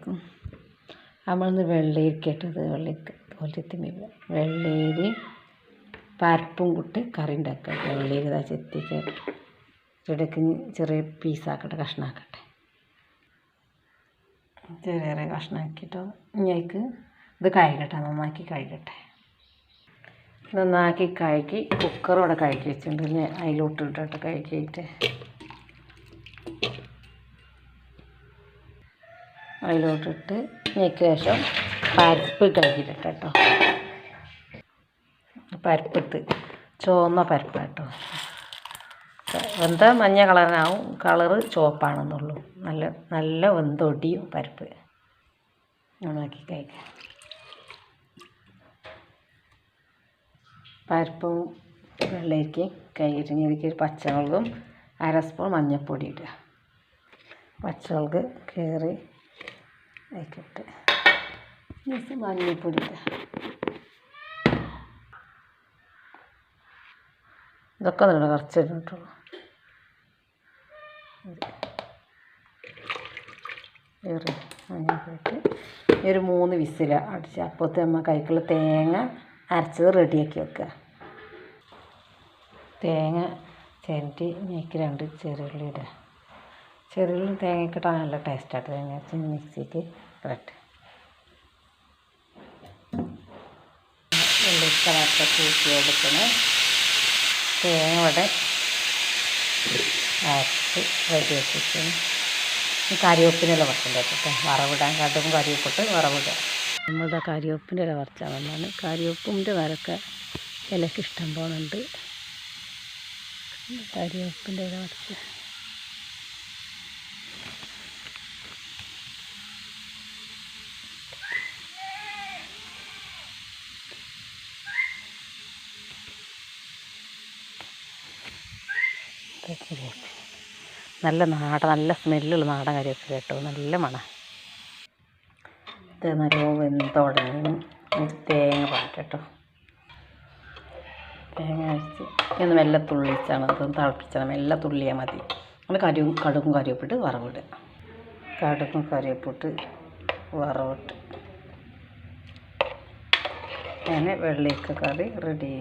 അലൈക്കും നമ്മളിന്ന് വെള്ളരിക്കട്ടത് വെള്ളരിക്ക തോലത്തിമി വെള്ളേരി പരിപ്പും കൂട്ടി കറി ഉണ്ടാക്കുക. വെള്ളേരി ഇതാ ചെത്തിക്ക് ചെടിക്ക് ചെറിയ പീസാക്കട്ടെ കഷ്ണാക്കട്ടെ ചെറിയ ചെറിയ കഷ്ണാക്കിയിട്ടോ ഞങ്ങൾക്ക് ഇത് കഴുകട്ടെ നന്നാക്കി കഴുകട്ടെ. നന്നാക്കി കഴുകി കുക്കറോടെ കഴുകി വെച്ചിട്ടുണ്ട്. ഇനി അതിലോട്ട് ഇട്ടിട്ട് കഴുകിയിട്ട് അതിലോട്ടിട്ട് ഇതിന് ശേഷം പരിപ്പ് കഴുകിയിട്ടെ കേട്ടോ. പരിപ്പിട്ട് ചുവന്ന പരിപ്പ് കേട്ടോ. എന്താ മഞ്ഞ കളറിനാവും കളറ് ചുവപ്പാണെന്നുള്ളൂ. നല്ല നല്ല വെന്തൊടിയും പരിപ്പ്. ഉണക്കി കഴിക്കാം. പരിപ്പും വെള്ളരിക്കയും കഴുകിയിട്ട് ഇതിലേക്ക് പച്ചമുളകും അര സ്പൂൺ മഞ്ഞൾപ്പൊടി ഇടുക. പച്ചമുളക് കയറി ജസ്റ്റ് മഞ്ഞൾപ്പൊടി ഇടുക ഇതൊക്കെ നല്ല കുറച്ച് ഇട്ടിട്ടുള്ളൂ കയറി മഞ്ഞൾപ്പൊടി ഈ ഒരു മൂന്ന് വിസില അടിച്ച് അപ്പോഴത്തെ നമ്മൾ കൈക്കുള്ള തേങ്ങ അരച്ചത് റെഡിയാക്കി വെക്കുക. തേങ്ങ ചിരണ്ടി ഞെക്കി രണ്ട് ചെറുള്ളി ചെറുള്ളി തേങ്ങയൊക്കെ ഇട്ടാൽ നല്ല ടേസ്റ്റായിട്ട് തേങ്ങ അരച്ച് മിക്സിക്ക് ഇടട്ടെ. വെള്ളിക്കളൊക്കെ കൂട്ടി എടുക്കണേ തേങ്ങ ഇവിടെ അരച്ച് റെഡി വെച്ചിട്ടുണ്ട് ഇല പറിച്ചിട്ട് കേട്ടോ വറവിടാൻ കടും കറിവേപ്പിട്ട് വറവിടുക. നമ്മളുടെ കറിവേപ്പിന്റെ ഇല വറച്ചാൽ നല്ലതാണ് കറിവേപ്പിന്റെ വരൊക്കെ ഇലക്ക് ഇഷ്ടം പോകുന്നുണ്ട് കറിവേപ്പിന്റെ ഇല നല്ല നാടൻ നല്ല സ്മെല്ലുള്ള നാടൻ കറിവേപ്പില കേട്ടോ. നല്ല മണം. ഇത് നല്ല വെന്തുടങ്ങി തേങ്ങ പാട്ടോ തേങ്ങ അരച്ച് ഇന്ന് മെല്ലെ തുള്ളിച്ചാണ്. അത് തിളപ്പിച്ചാണ്. മെല്ലെ തുള്ളിയാൽ മതി. അങ്ങനെ കരി കടുകും കറിവേപ്പിട്ട് വറവിടുക. കടുകും കറിവേപ്പിട്ട് വറവിട്ട്. അങ്ങനെ വെള്ളരിക്ക കറി റെഡി